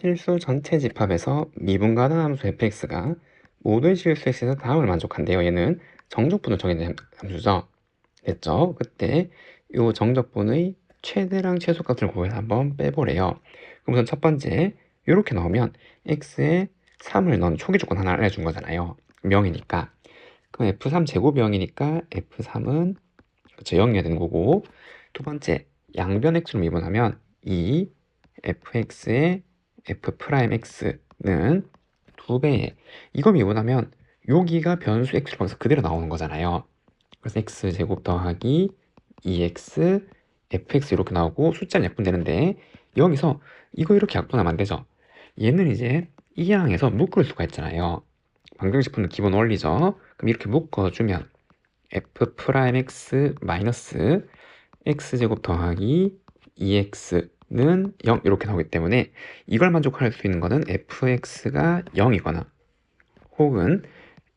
실수 전체 집합에서 미분 가능 함수 fx가 모든 실수 x에서 다음을 만족한대요. 얘는 정적분을 정해낸 함수죠. 됐죠? 그때 이 정적분의 최대랑 최소값을 구해서 한번 빼보래요. 그럼 우선 첫 번째 이렇게 나오면 x에 3을 넣은 초기 조건 하나 알려준 거잖아요. 0이니까. 그럼 f3 제곱 0이니까 f3은 그렇죠 0이어야 되는 거고 두 번째 양변 x로 미분하면 2 fx의 f'x는 두 배에 이거 미분하면 여기가 변수 x로 바뀌어서 그대로 나오는 거잖아요. 그래서 x 제곱 더하기 2x fx 이렇게 나오고 숫자는 약분되는데 여기서 이거 이렇게 약분하면 안 되죠. 얘는 이제 이 항에서 묶을 수가 있잖아요. 방정식분은 기본 원리죠. 그럼 이렇게 묶어주면 f'(x) 마이너스 x제곱 더하기 2x 는 0 이렇게 나오기 때문에 이걸 만족할 수 있는 거는 fx가 0이거나 혹은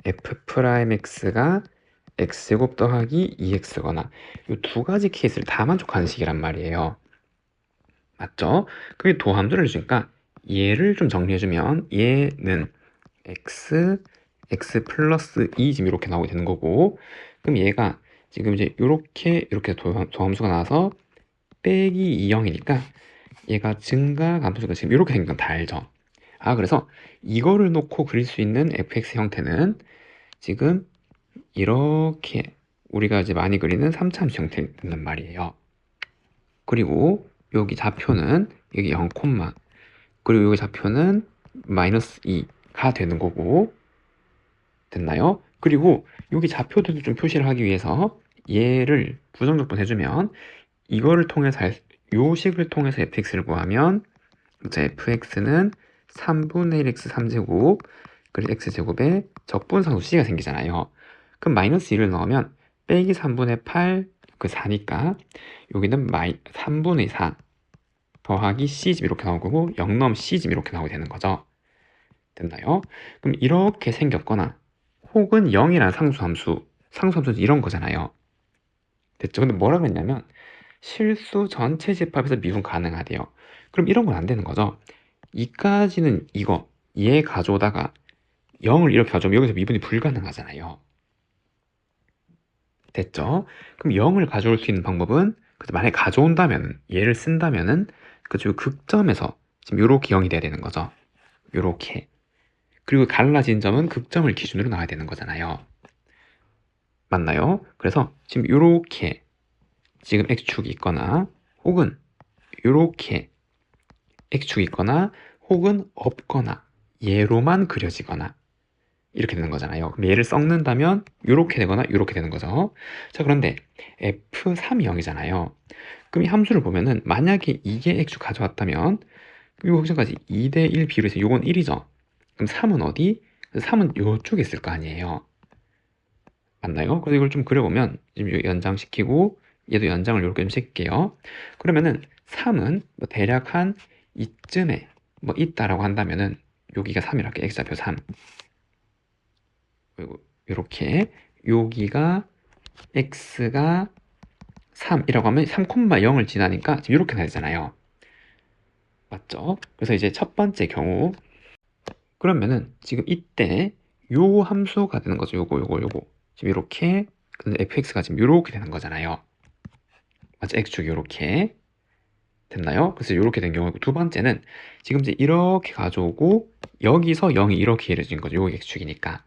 f'x가 x제곱 더하기 2x거나 이 두 가지 케이스를 다 만족하는 식이란 말이에요. 맞죠? 그게 도함수를 주니까 얘를 좀 정리해주면 얘는 x, x 플러스 2 지금 이렇게 나오게 되는 거고 그럼 얘가 지금 이제 이렇게 이렇게 도함수가 나와서 빼기 2형이니까 얘가 증가 감소가 지금 이렇게 생긴 건 다 알죠. 아 그래서 이거를 놓고 그릴 수 있는 fx 형태는 지금 이렇게 우리가 이제 많이 그리는 3차함수 형태는 말이에요. 그리고 여기 좌표는 여기 0, 그리고 여기 좌표는 마이너스 2가 되는 거고 됐나요? 그리고 여기 좌표들도 좀 표시를 하기 위해서 얘를 부정적분 해주면 이거를 통해서 할, 요 식을 통해서 fx를 구하면 자, fx는 3분의 1 x 3제곱 그래서 x제곱에 적분상수 c가 생기잖아요. 그럼 마이너스 1을 넣으면 빼기 3분의 8 그 4니까 여기는 마이 3분의 4 더하기 c집 이렇게 나오고 0 넣으면 c집 이렇게 나오게 되는 거죠. 됐나요? 그럼 이렇게 생겼거나 혹은 0이라는 상수함수 상수함수 이런 거잖아요. 됐죠? 근데 뭐라 그랬냐면 실수 전체 집합에서 미분 가능하대요. 그럼 이런 건 안 되는 거죠. 이까지는 이거 얘 가져오다가 0을 이렇게 가져오면 여기서 미분이 불가능하잖아요. 됐죠? 그럼 0을 가져올 수 있는 방법은 만약에 가져온다면 얘를 쓴다면 은 그죠 극점에서 지금 요렇게 0이 돼야 되는 거죠. 요렇게 그리고 갈라진 점은 극점을 기준으로 나와야 되는 거잖아요. 맞나요? 그래서 지금 요렇게 지금 x축이 있거나 혹은 요렇게 x축이 있거나 혹은 없거나 얘로만 그려지거나 이렇게 되는 거잖아요. 그럼 얘를 썩는다면 이렇게 되거나 이렇게 되는 거죠. 자 그런데 f3이 0이잖아요. 그럼 이 함수를 보면은 만약에 이게 x축 가져왔다면 이 확정까지 2대 1 비율에서 서 요건 1이죠. 그럼 3은 어디? 3은 요쪽에 있을 거 아니에요. 맞나요? 그래서 이걸 좀 그려보면 지금 연장시키고 얘도 연장을 이렇게 좀 시킬게요. 그러면은 3은 뭐 대략 한 이쯤에 뭐 있다라고 한다면은 여기가 3이랄게 x좌표 3 그리고 이렇게 여기가 x가 3이라고 하면 3,0을 지나니까 지금 이렇게 나잖아요. 맞죠? 그래서 이제 첫 번째 경우 그러면은 지금 이때 요 함수가 되는 거죠. 요거 요거 요거 지금 이렇게 fx가 지금 이렇게 되는 거잖아요. 맞죠? x축이 이렇게 됐나요? 그래서 이렇게 된 경우고 두 번째는 지금 이제 이렇게 가져오고 여기서 0이 이렇게 이루어진 거죠. 요게 x축이니까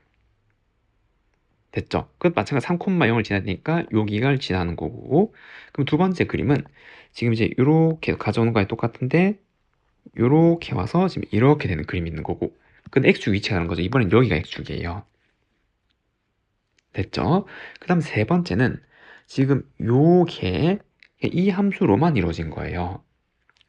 됐죠? 그 마찬가지 3,0을 지나니까 여기가 지나는 거고 그럼 두 번째 그림은 지금 이제 이렇게 가져오는 거에 똑같은데 이렇게 와서 지금 이렇게 되는 그림이 있는 거고 근데 x축 위치가 다른 거죠 이번엔 여기가 x축이에요 됐죠? 그 다음 세 번째는 지금 요게 이 함수로만 이루어진 거예요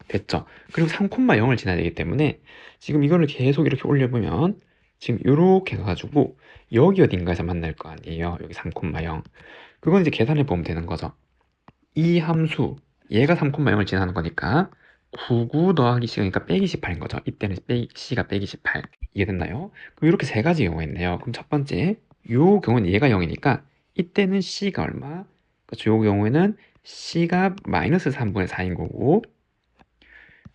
됐죠? 그리고 3,0을 지나야 되기 때문에 지금 이거를 계속 이렇게 올려보면 지금 이렇게 가지고 여기 어딘가에서 만날 거 아니에요. 여기 3,0 그건 이제 계산해 보면 되는 거죠. 이 함수 얘가 3,0을 지나는 거니까 99 더하기 C니까 빼기 18인 거죠. 이때는 빼기, C가 빼기 18 이해됐나요? 그럼 이렇게 세 가지 경우가 있네요. 그럼 첫 번째 요 경우는 얘가 0이니까 이때는 C가 얼마? 그렇죠. 요 경우에는 C가 마이너스 3분의 4인 거고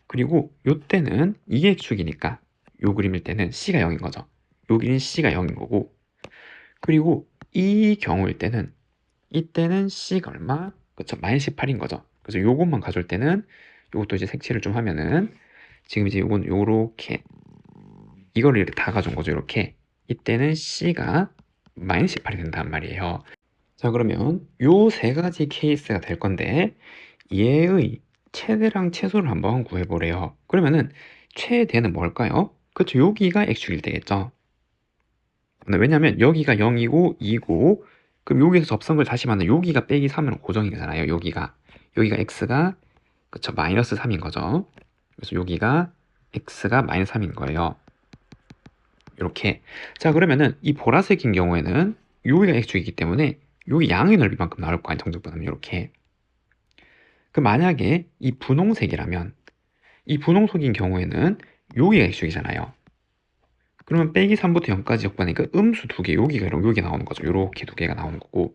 그리고 요때는 이게 x축이니까 요 그림일 때는 c가 0인 거죠. 여기는 c가 0인 거고 그리고 이 경우일 때는 이때는 c가 얼마? 그쵸 마이너스 18인 거죠. 그래서 요것만 가져올 때는 요것도 이제 색칠을 좀 하면은 지금 이제 요건 요렇게 이거를 이렇게 다 가져온 거죠. 이렇게 이때는 c가 마이너스 18이 된단 말이에요. 자 그러면 요 세 가지 케이스가 될 건데 얘의 최대랑 최소를 한번 구해보래요. 그러면은 최대는 뭘까요? 그쵸 여기가 x축일 때겠죠. 왜냐면 여기가 0이고 2고 그럼 여기서 접선걸 다시 만나 여기가 빼기 3은 고정이잖아요. 여기가 여기가 x가 그쵸 마이너스 3인 거죠. 그래서 여기가 x가 마이너스 3인 거예요. 이렇게 자 그러면은 이 보라색인 경우에는 여기가 x축이기 때문에 여기 양의 넓이만큼 나올 거 아니에요. 정적분하면 이렇게 그 만약에 이 분홍색이라면 이 분홍색인 경우에는 여기가 x축이잖아요. 그러면 빼기 3부터 0까지 역반이니까 음수 두 개, 여기가 이렇게 여기 나오는 거죠. 이렇게 두 개가 나오는 거고.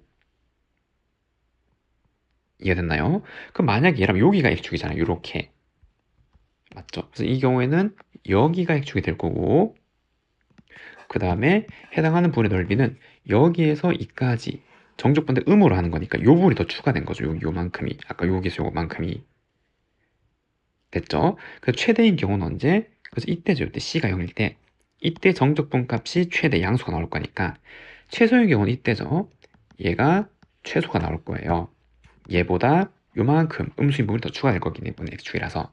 이해됐나요? 그럼 만약에 얘라면 여기가 x축이잖아요. 이렇게. 맞죠? 그래서 이 경우에는 여기가 x축이 될 거고 그 다음에 해당하는 부분의 넓이는 여기에서 이까지 정적분대 음으로 하는 거니까 요 부분이 더 추가된 거죠. 요, 요만큼이. 아까 여기서 요만큼이. 됐죠? 그래서 최대인 경우는 언제? 그래서 이때죠. 이때 C가 0일 때. 이때 정적분 값이 최대 양수가 나올 거니까 최소의 경우는 이때죠. 얘가 최소가 나올 거예요. 얘보다 요만큼 음수인 부분이 더 추가될 거기 때문에 x축이라서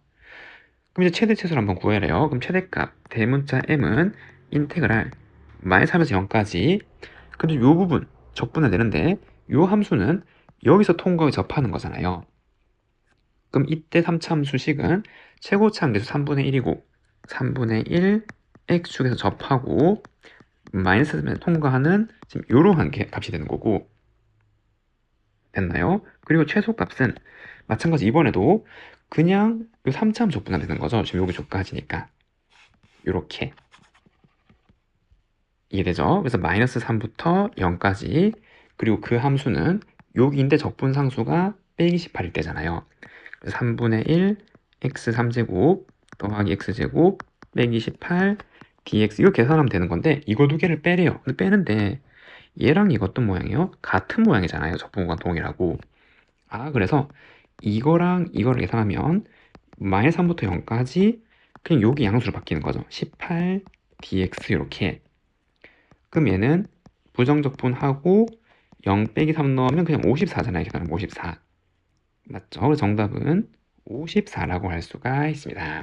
그럼 이제 최대 최소를 한번 구해래요. 그럼 최대값 대문자 m은 인테그랄 마이너스 3에서 0까지 근데 요 부분 적분을 내는데 요 함수는 여기서 통과에 접하는 거잖아요. 그럼 이때 3차 함수식은 최고차 함수 3분의 1이고 3분의 1 x축에서 접하고 마이너스 에 통과하는 지금 이러한 게 값이 되는 거고 됐나요? 그리고 최소값은 마찬가지 이번에도 그냥 요 3차 접분하면 되는 거죠. 지금 여기 조까지니까 이렇게 이해되죠? 그래서 마이너스 3부터 0까지 그리고 그 함수는 여기인데 적분상수가 빼기 18일 때잖아요. 3분의 1 x 3제곱 더하기 x제곱 빼기 18 dx 이거 계산하면 되는 건데 이거 두 개를 빼래요. 근데 빼는데 얘랑 이거 어떤 모양이에요? 같은 모양이잖아요. 적분과 동일하고 아 그래서 이거랑 이거를 계산하면 마이너스 3부터 0까지 그냥 여기 양수로 바뀌는 거죠. 18 dx 이렇게 그럼 얘는 부정적분하고 0 빼기 3 넣으면 그냥 54잖아요. 계산하면 54 맞죠? 정답은 54라고 할 수가 있습니다.